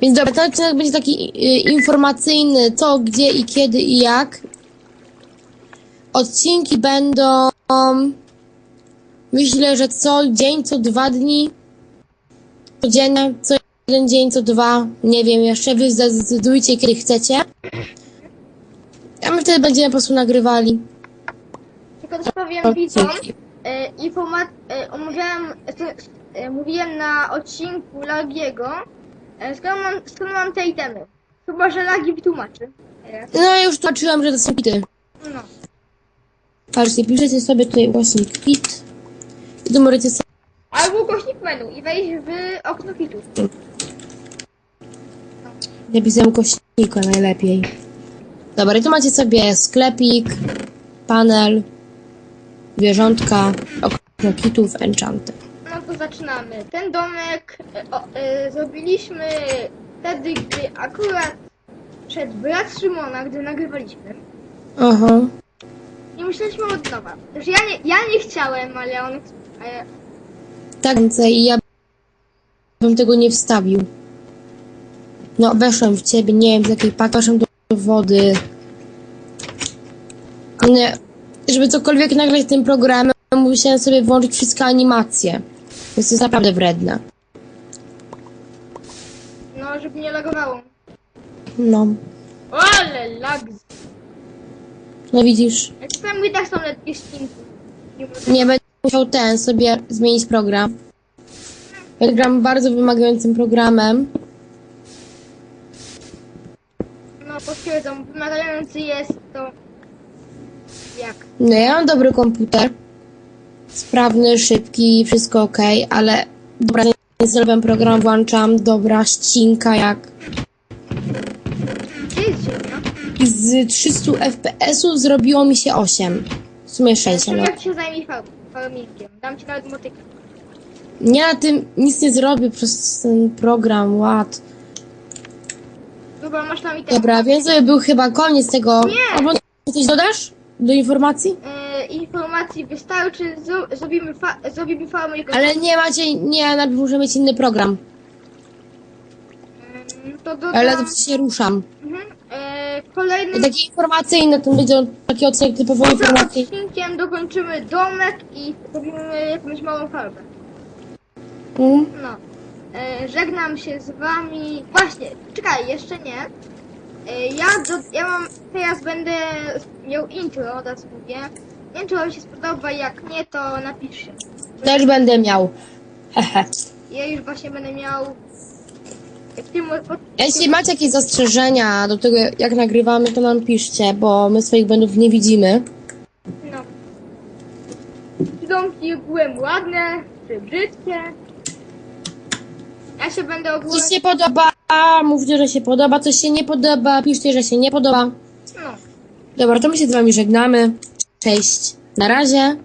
Więc dobra, ten odcinek będzie taki y, informacyjny, co, gdzie i kiedy i jak. Odcinki będą, myślę, że co dzień, co dwa dni. Codziennie, co jeden dzień, co dwa. Nie wiem, jeszcze wy zdecydujcie, kiedy chcecie. A my wtedy będziemy po prostu nagrywali Tylko też powiem widzom, odcinki. e, omówiłem, e, e, mówiłem na odcinku Lagiego, e, skąd mam, skąd mam te itemy. Chyba, że Lagi wytłumaczy. E, No ja już tłumaczyłam, że to są pity. No. Patrzcie, piszecie sobie tutaj ukośnik pit. I tu możecie sobie Albo ukośnik menu i wejść w okno kitów. napisałem ukośnika najlepiej. Dobra, i tu macie sobie sklepik, panel, zwierzątka, okno kitów, enchanty. No zaczynamy. Ten domek e, o, e, zrobiliśmy wtedy, gdy akurat przed brat Szymona, gdy nagrywaliśmy. Aha. I myśleliśmy od nowa. Znaczy ja nie, ja nie chciałem, ale on... E, Tak i ja bym tego nie wstawił. No, weszłem w ciebie, nie wiem z jakiej paki, weszłem do do wody. Nie, żeby cokolwiek nagrać tym programem, musiałem sobie włączyć wszystkie animacje. Więc to jest naprawdę wredne. no, żeby nie lagowało. No, O, ale lag. no widzisz. I tak są letnie Nie będę musiał ten sobie zmienić program. Ja gram bardzo wymagającym programem. No potwierdzam, wymagający jest to... Jak? No ja mam dobry komputer. Sprawny, szybki, wszystko ok, ale dobra, nie zrobiłem program, włączam, dobra, ścinka jak. Gdzie jest ziemia? I z 300 FPS-ów zrobiło mi się 8. W sumie 6, ale Jak się zajmij far- farmingiem? Dam ci nawet motykę. nie na tym nic nie zrobię przez ten program, ład. Dobra, masz tam i ten. Dobra, więc to był chyba koniec tego. Nie! Albo coś dodasz do informacji? Informacji wystarczy, zro- zrobimy, fa- zrobimy farmę. Ale nie macie, nie, najpierw muszę mieć inny program. Mm, To dodam... Ale to się ruszam. Mhm. E, kolejnym I takie informacyjne, to będzie taki odcinek typowo informacyjny. odcinkiem dokończymy domek i zrobimy jakąś małą farbę. Mm. No. E, żegnam się z wami. Właśnie, czekaj, jeszcze nie. E, ja, do, ja mam, teraz będę miał intro, teraz mówię. Nie wiem, czy wam się spodoba, jak nie, to napiszcie. Też będę miał. Hehe. Ja już właśnie będę miał... Pod, Jeśli macie jakieś zastrzeżenia do tego, jak nagrywamy, to nam piszcie, bo my swoich błędów nie widzimy. no. Czy domki byłem ładne, czy brzydkie? Ja się będę ogólnie... Coś się podoba, mówcie, że się podoba, coś się nie podoba, piszcie, że się nie podoba. No. Dobra, to my się z wami żegnamy. Cześć. Na razie.